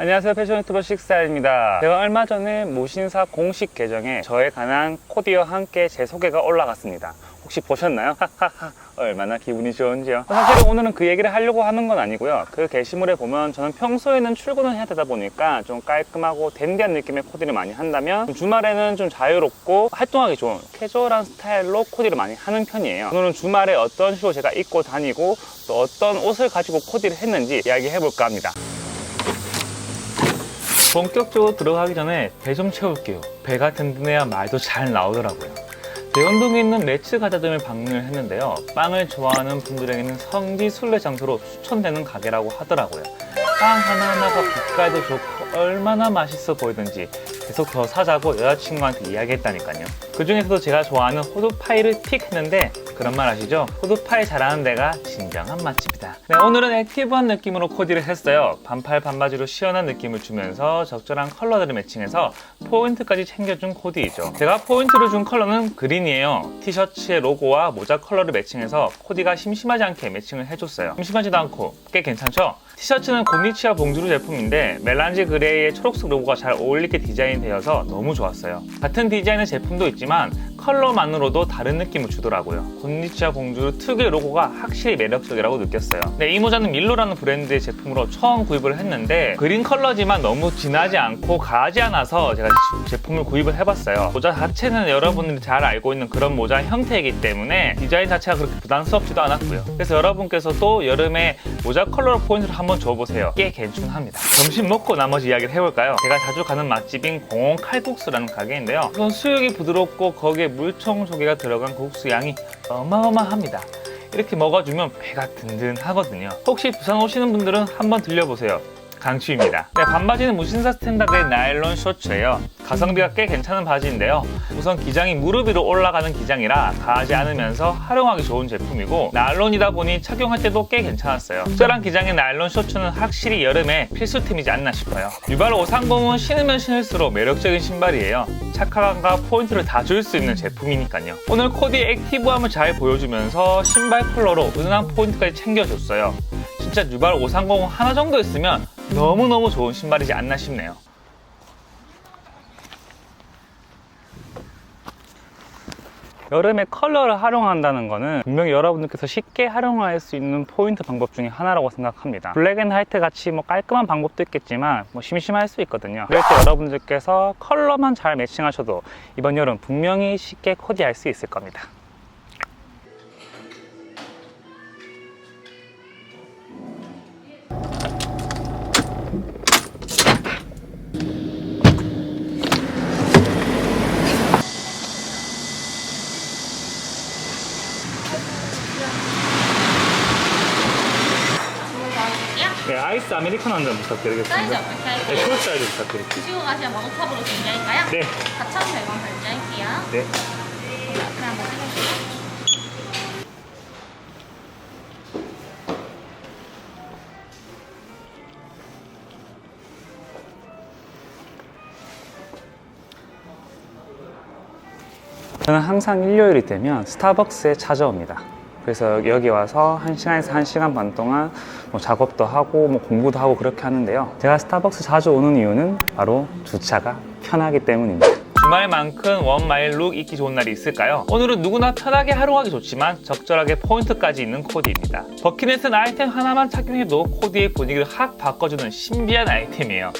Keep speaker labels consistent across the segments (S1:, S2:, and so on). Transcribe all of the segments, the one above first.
S1: 안녕하세요. 패션 유튜버 식사입니다. 제가 얼마 전에 무신사 공식 계정에 저에 관한 코디와 함께 제 소개가 올라갔습니다. 혹시 보셨나요? 얼마나 기분이 좋은지요? 사실은 오늘은 그 얘기를 하려고 하는 건 아니고요. 그 게시물에 보면 저는 평소에는 출근을 해야 되다 보니까 좀 깔끔하고 댄디한 느낌의 코디를 많이 한다면 주말에는 좀 자유롭고 활동하기 좋은 캐주얼한 스타일로 코디를 많이 하는 편이에요. 오늘은 주말에 어떤 슈 제가 입고 다니고 또 어떤 옷을 가지고 코디를 했는지 이야기해 볼까 합니다 본격적으로 들어가기 전에 배 좀 채울게요. 배가 든든해야 말도 잘 나오더라고요. 대원동에 있는 매츠 가자점을 방문을 했는데요. 빵을 좋아하는 분들에게는 성지 순례 장소로 추천되는 가게라고 하더라고요. 빵 하나하나가 빛깔도 좋고 얼마나 맛있어 보이던지 계속 더 사자고 여자친구한테 이야기했다니까요. 그 중에서도 제가 좋아하는 호두파이를 틱 했는데 그런 말 아시죠? 호두파이 잘하는 데가 진정한 맛집이다. 네, 오늘은 액티브한 느낌으로 코디를 했어요. 반팔 반바지로 시원한 느낌을 주면서 적절한 컬러들을 매칭해서 포인트까지 챙겨준 코디이죠. 제가 포인트를 준 컬러는 그린이에요. 티셔츠의 로고와 모자 컬러를 매칭해서 코디가 심심하지 않게 매칭을 해줬어요. 심심하지도 않고 꽤 괜찮죠? 티셔츠는 곤니치와 봉주루 제품인데 멜란지 그레이의 초록색 로고가 잘 어울리게 디자인되어서 너무 좋았어요. 같은 디자인의 제품도 있지만 컬러만으로도 다른 느낌을 주더라고요. 곤니치와 봉주루 특유의 로고가 확실히 매력적이라고 느꼈어요. 네, 이 모자는 밀로라는 브랜드의 제품으로 처음 구입을 했는데 그린 컬러지만 너무 진하지 않고 가지 않아서 제가 제품을 구입을 해봤어요. 모자 자체는 여러분들이 잘 알고 있는 그런 모자 형태이기 때문에 디자인 자체가 그렇게 부담스럽지도 않았고요. 그래서 여러분께서도 여름에 모자 컬러로 포인트를 한번 줘보세요. 꽤 괜찮합니다. 점심 먹고 나머지 이야기를 해볼까요? 제가 자주 가는 맛집인 공원 칼국수라는 가게인데요. 우선 수육이 부드럽고 거기에 물총 조개가 들어간 국수 양이 어마어마합니다. 이렇게 먹어주면 배가 든든하거든요. 혹시 부산 오시는 분들은 한번 들려보세요. 강추입니다. 네, 반바지는 무신사 스탠다드의 나일론 셔츠예요. 가성비가 꽤 괜찮은 바지인데요. 우선 기장이 무릎 위로 올라가는 기장이라 가지 않으면서 활용하기 좋은 제품이고 나일론이다 보니 착용할 때도 꽤 괜찮았어요. 특별한 기장의 나일론 셔츠는 확실히 여름에 필수템이지 않나 싶어요. 유발 530은 신으면 신을수록 매력적인 신발이에요. 착화감과 포인트를 다 줄 수 있는 제품이니까요. 오늘 코디의 액티브함을 잘 보여주면서 신발 컬러로 은은한 포인트까지 챙겨줬어요. 진짜 뉴발 530 하나 정도 있으면 너무너무 좋은 신발이지 않나 싶네요. 여름에 컬러를 활용한다는 것은 분명히 여러분들께서 쉽게 활용할 수 있는 포인트 방법 중에 하나라고 생각합니다. 블랙 앤 화이트 같이 뭐 깔끔한 방법도 있겠지만 뭐 심심할 수 있거든요. 그럴 때 여러분들께서 컬러만 잘 매칭하셔도 이번 여름 분명히 쉽게 코디할 수 있을 겁니다. 아메리카노 한 잔
S2: 사이즈
S1: 부탁드리겠습니다.
S2: 어떻게
S1: 네,
S2: 할까요?
S1: 콜 사이즈 부탁드릴게요.
S2: 드시고 가시면 머그컵으로 준비할까요?
S1: 네,
S2: 4,100원 결제할게요.
S1: 네.
S2: 그럼 앞에 한번 찍어주세요.
S1: 저는 항상 일요일이 되면 스타벅스에 찾아옵니다. 그래서 여기 와서 1시간에서 1시간 반 동안 뭐 작업도 하고 뭐 공부도 하고 그렇게 하는데요. 제가 스타벅스 자주 오는 이유는 바로 주차가 편하기 때문입니다. 주말만큼 원마일 룩 입기 좋은 날이 있을까요? 오늘은 누구나 편하게 활용하기 좋지만 적절하게 포인트까지 있는 코디입니다. 버킷넷은 아이템 하나만 착용해도 코디의 분위기를 확 바꿔주는 신비한 아이템이에요.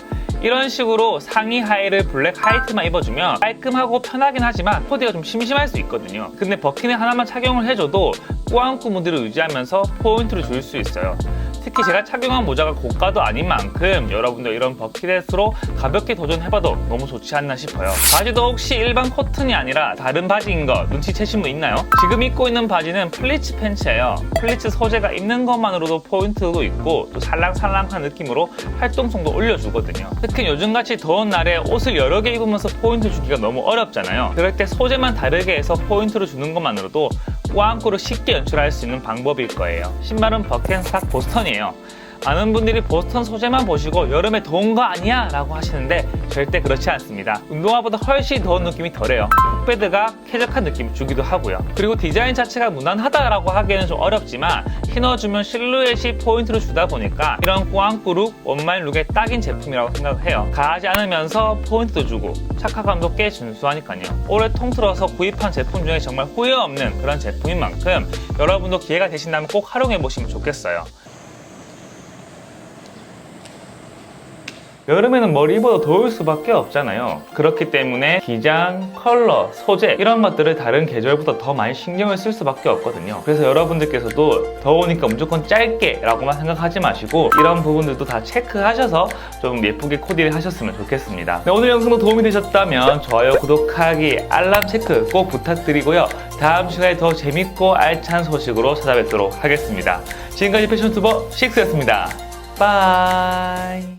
S1: 이런 식으로 상의 하의를 블랙 화이트만 입어주면 깔끔하고 편하긴 하지만 코디가 좀 심심할 수 있거든요. 근데 버킷넷 하나만 착용을 해줘도 꾸안꾸 무드를 유지하면서 포인트를 줄 수 있어요. 특히 제가 착용한 모자가 고가도 아닌 만큼 여러분도 이런 버킷넷으로 가볍게 도전해봐도 너무 좋지 않나 싶어요. 바지도 혹시 일반 코튼이 아니라 다른 바지인 거 눈치채신 분 있나요? 지금 입고 있는 바지는 플리츠 팬츠예요. 플리츠 소재가 있는 것만으로도 포인트도 있고 또 살랑살랑한 느낌으로 활동성도 올려주거든요. 특히 요즘같이 더운 날에 옷을 여러 개 입으면서 포인트 주기가 너무 어렵잖아요. 그럴 때 소재만 다르게 해서 포인트를 주는 것만으로도 꾸안꾸를 쉽게 연출할 수 있는 방법일 거예요. 신발은 버켄스탁 보스턴이에요. 많은 분들이 보스턴 소재만 보시고 여름에 더운 거 아니야? 라고 하시는데 절대 그렇지 않습니다. 운동화보다 훨씬 더운 느낌이 덜해요. 흑베드가 쾌적한 느낌을 주기도 하고요. 그리고 디자인 자체가 무난하다라고 하기에는 좀 어렵지만 신어주면 실루엣이 포인트를 주다 보니까 이런 꾸안꾸룩 원말 룩에 딱인 제품이라고 생각을 해요. 가하지 않으면서 포인트도 주고 착화감도 꽤 준수하니까요. 올해 통틀어서 구입한 제품 중에 정말 후회 없는 그런 제품인 만큼 여러분도 기회가 되신다면 꼭 활용해 보시면 좋겠어요. 여름에는 뭘 입어도 더울 수밖에 없잖아요. 그렇기 때문에 기장, 컬러, 소재 이런 것들을 다른 계절보다 더 많이 신경을 쓸 수밖에 없거든요. 그래서 여러분들께서도 더우니까 무조건 짧게 라고만 생각하지 마시고 이런 부분들도 다 체크하셔서 좀 예쁘게 코디를 하셨으면 좋겠습니다. 네, 오늘 영상도 도움이 되셨다면 좋아요, 구독하기, 알람 체크 꼭 부탁드리고요. 다음 시간에 더 재밌고 알찬 소식으로 찾아뵙도록 하겠습니다. 지금까지 패션 투버 식스였습니다. 바이.